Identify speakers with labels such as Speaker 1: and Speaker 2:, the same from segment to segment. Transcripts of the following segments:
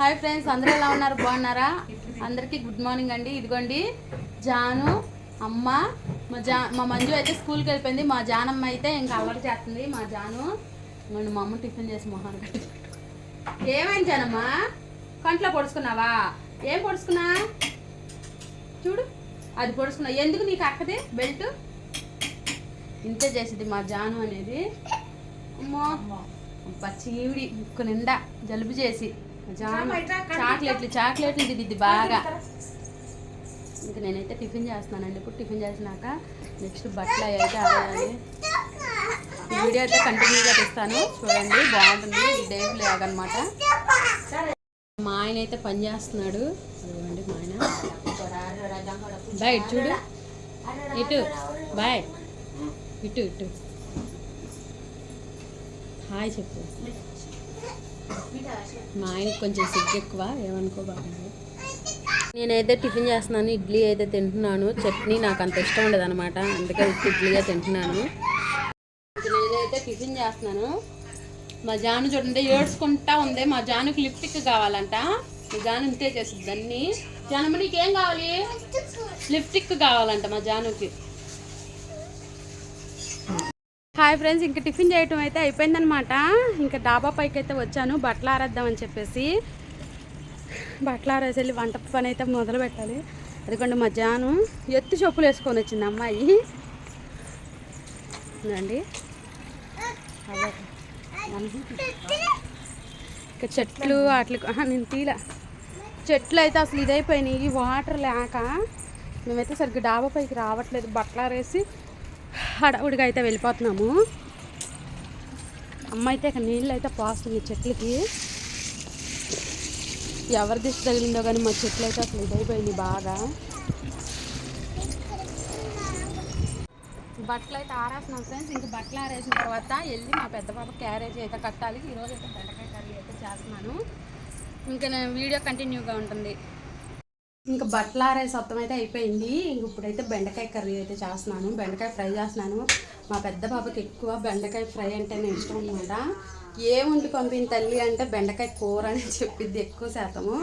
Speaker 1: Hi friends అందరూ ఎలా ఉన్నారు? బాగున్నారా? అందరికీ గుడ్ మార్నింగ్ అండి. ఇదిగోండి జాను అమ్మ మా జా మా మంజు అయితే స్కూల్కి వెళ్ళిపోయింది. మా జానమ్మ అయితే ఇంకా అల్లరి చేస్తుంది. మా జాను ఇదిగోండి మా అమ్మ టిఫిన్ చేసి మొహాన్ ఏమైంది జానమ్మ? కంట్లో పొడుచుకున్నావా? ఏం పొడుచుకున్నా? చూడు అది పొడుచుకున్నా. ఎందుకు నీకు అక్కది? బెల్ట్? ఇంతే చేసింది మా జాను అనేది. అమ్మో అబ్బా ముక్కు నిండా జలుబు చేసి. చాక్లెట్లు చాక్లెట్లు ఇది బాగా. ఇంకా నేనైతే టిఫిన్ చేస్తున్నానండి ఇప్పుడు టిఫిన్ చేసినాక నెక్స్ట్ బట్టలు అయితే ఆడేయాలి ఈ వీడియో అయితే కంటిన్యూగా తీస్తాను. చూడండి బాగుంటుంది. ఇది డే బ్లాగ్ అనమాట మా ఆయన అయితే పని చేస్తున్నాడు. అదిగోండి మా ఆయన. బాయ్ ఇటు చూడు. ఇటు బాయ్. ఇటు ఇటు. హాయ్ చెప్పు. మా ఆయనకి కొంచెం సిగ్గు ఎక్కువ ఏమనుకోబాకండి. నేనైతే టిఫిన్ చేస్తున్నాను ఇడ్లీ అయితే తింటున్నాను. చట్నీ నాకు అంత ఇష్టం ఉండదు అనమాట అందుకే ఇడ్లీగా తింటున్నాను. నేనైతే టిఫిన్ చేస్తున్నాను. మా జాను చూడండి ఏడ్చుకుంటా ఉంది. మా జానుకి లిప్టిక్ కావాలంట. మా జాను ఇంతే చేస్తుంది. దాన్ని. జానమ్మ నీకేం కావాలి? లిప్టిక్ కావాలంట మా జానుకి. హాయ్ ఫ్రెండ్స్ ఇంకా టిఫిన్ చేయటం అయితే అయిపోయిందనమాట ఇంకా డాబా పైకి అయితే వచ్చాను బట్టలు ఆరేద్దామని చెప్పేసి. బట్టలు ఆరేసి వెళ్ళి వంట పని అయితే మొదలు పెట్టాలి. అదిగోండి మధ్యాహ్నం ఎత్తు చెప్పులు వేసుకొని వచ్చింది అమ్మాయి. అండి అదే. ఇంకా చెట్లు వాటికి నేను తీల చెట్లు అయితే అసలు ఇదైపోయినాయి వాటర్ లేక. మేమైతే సరిగ్గా డాబా పైకి రావట్లేదు బట్టలు ఆరేసి హడావుడిగా అయితే వెళ్ళిపోతున్నాము. అమ్మ అయితే ఇక నీళ్ళు అయితే పోస్తుంది చెట్లకి. ఎవరి దిష్టి తగిలిందో కానీ మా చెట్లు అయితే అసలు ఇదైపోయింది బాగా. బట్టలు అయితే ఆరేస్తున్నాం ఫ్రెండ్స్. ఇంక బట్టలు ఆరేసిన తర్వాత వెళ్ళి మా పెద్ద పాప క్యారేజ్ అయితే కట్టాలి. ఈరోజు అయితే బెండకాయ కర్రీ అయితే చేస్తున్నాను. ఇంకా నేను వీడియో కంటిన్యూగా ఉంటుంది. ఇంకా బట్టలు ఆరేసి మొత్తం అయితే అయిపోయింది. ఇంక ఇప్పుడైతే బెండకాయ కర్రీ అయితే చేస్తున్నాను. బెండకాయ ఫ్రై చేస్తున్నాను. మా పెద్ద బాబుకి ఎక్కువ బెండకాయ ఫ్రై అంటేనే ఇష్టం అనమాట ఏ వండి పంపిన తల్లి అంటే బెండకాయ కూర అని చెప్పిద్ది ఎక్కువ శాతము.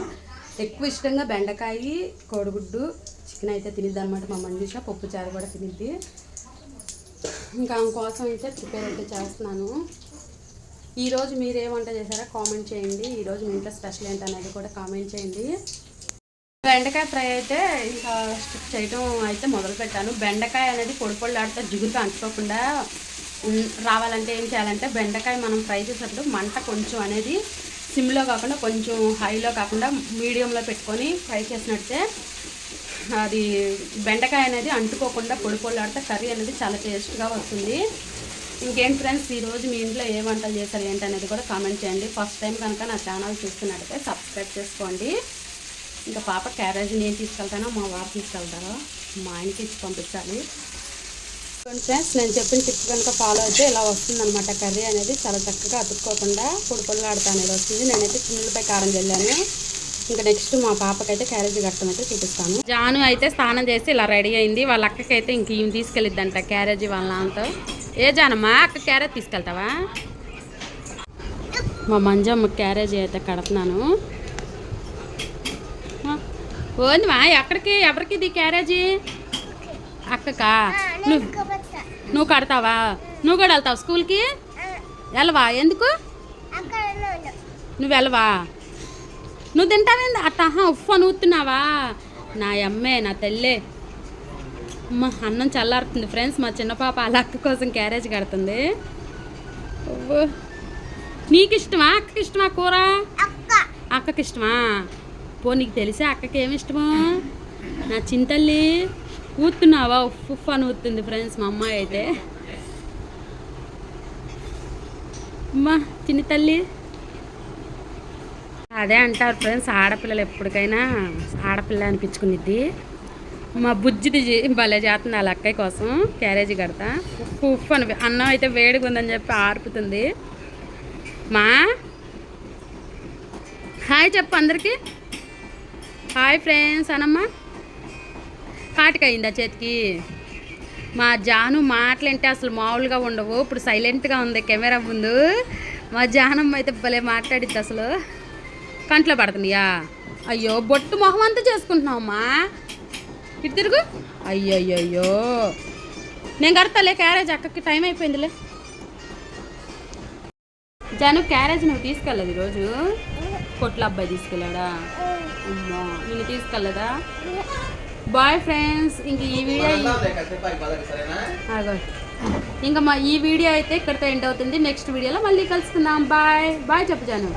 Speaker 1: ఎక్కువ ఇష్టంగా బెండకాయ కోడిగుడ్డు చికెన్ అయితే తినిద్ది అనమాట మా మంజుష. పప్పు చారు కూడా తినిద్ది. ఇంకా కోసం అయితే ప్రిపేర్ అయితే చేస్తున్నాను. ఈరోజు మీరు ఏ వంట చేశారో కామెంట్ చేయండి. ఈరోజు మీ ఇంట్లో స్పెషల్ ఏంటనేది కూడా కామెంట్ చేయండి. బెండకాయ ఫ్రై అయితే ఇంకా స్టిక్ చేయటం అయితే మొదలు పెట్టాను. బెండకాయ అనేది పొడి పొడిలాడితే జిగురుగా అంటుకోకుండా రావాలంటే ఏం చేయాలంటే బెండకాయ మనం ఫ్రై చేసేటప్పుడు మంట కొంచెం అనేది సిమ్లో కాకుండా కొంచెం హైలో కాకుండా మీడియంలో పెట్టుకొని ఫ్రై చేసినట్టే అది బెండకాయ అనేది అంటుకోకుండా పొడి పొడిలాడితే కర్రీ అనేది చాలా టేస్ట్గా వస్తుంది. ఇంకేం ఫ్రెండ్స్ ఈరోజు మీ ఇంట్లో ఏ వంటలు చేశారు ఏంటనేది కూడా కామెంట్ చేయండి. ఫస్ట్ టైం కనుక నా ఛానల్ చూస్తున్నట్టయితే సబ్స్క్రైబ్ చేసుకోండి. ఇంకా పాప క్యారేజ్ నేను తీసుకెళ్తానో మా వారు తీసుకెళ్తారో? మా ఆయనకి ఇచ్చి పంపించాలి. ఫ్రెండ్స్ నేను చెప్పిన టిప్ కనుక ఫాలో అయితే ఇలా వస్తుందన్నమాట. కర్రీ అనేది చాలా చక్కగా అతుక్కోకుండా పొడి పొడిలాడుతా అనేది వస్తుంది. నేనైతే చిన్నులపై కారం చల్లాను. ఇంకా నెక్స్ట్ మా పాపకైతే క్యారేజ్ కట్టడం అయితే చూపిస్తాను. జాను అయితే స్నానం చేసి ఇలా రెడీ అయింది. వాళ్ళ అక్కకి అయితే ఇంక ఈమె తీసుకెళ్ళిద్దంట క్యారేజీ వాళ్ళ నాన్నతో. ఏ జానమ్మా అక్క క్యారేజ్ తీసుకెళ్తావా? మా మంజమ్మ క్యారేజీ అయితే కడుతున్నాను. ఓందిమా ఎక్కడికి ఎవరికి ఇది క్యారేజీ? అక్కకా? నువ్వు నువ్వు కడతావా? నువ్వు కూడా వెళ్తావు స్కూల్కి? వెళ్ళవా? ఎందుకు? నువ్వు వెళ్ళవా? నువ్వు తింటావేంది అట్టహా ఉఫ్ అని ఊతున్నావా నా అమ్మే నా తల్లే. అమ్మ అన్నం చల్లారుతుంది ఫ్రెండ్స్. మా చిన్న పాప అలా అక్క కోసం క్యారేజ్ కడుతుంది. నీకు ఇష్టమా అక్కకి ఇష్టమా కూర? అక్కకి ఇష్టమా పో నీకు తెలిసే అక్కకి ఏమి ఇష్టమో? నా చింతల్లి కూతున్నావా ఉఫ్ ఉఫ్ అని ఊతుంది ఫ్రెండ్స్ మా అమ్మాయి అయితే. అమ్మా చిన్న తల్లి. అదే అంటారు ఫ్రెండ్స్ ఆడపిల్లలు ఎప్పటికైనా ఆడపిల్ల అనిపించుకునిద్ది. మా బుజ్జిది భలే చేస్తుంది వాళ్ళ అక్కయ్య కోసం క్యారేజీ కడతా. ఉప్పు ఉప్పు అని అన్నం అయితే వేడిగా ఉందని చెప్పి ఆర్పుతుంది. మా? హాయ్ చెప్పు అందరికీ. హాయ్ ఫ్రెండ్స్ అనమ్మా కాటికయిందా చేతికి? మా జాను మాటలంటే అసలు మామూలుగా ఉండవు. ఇప్పుడు సైలెంట్గా ఉంది కెమెరా ముందు. మా జానమ్మ అయితే భలే మాట్లాడిద్ది అసలు. కంట్లో పడుతున్నాయా అయ్యో బొట్టు మొహం అంతా చేసుకుంటున్నావమ్మా. ఇటు తిరుగు. అయ్యో నేను కడతాలే క్యారేజ్ అక్కకి టైం అయిపోయిందిలే. జాను క్యారేజ్ నువ్వు తీసుకెళ్ళదు ఈరోజు. కొట్ల అబ్బాయి తీసుకెళ్ళాడా? అమ్మా నేను తీసుకెళ్ళదా? బాయ్ ఫ్రెండ్స్ ఇంక ఈ వీడియో ఇంకా మా ఈ వీడియో అయితే ఇక్కడితో ఎండ్ అవుతుంది. నెక్స్ట్ వీడియోలో మళ్ళీ కలుసుకుందాం. బాయ్ బాయ్ చెప్పు జాను.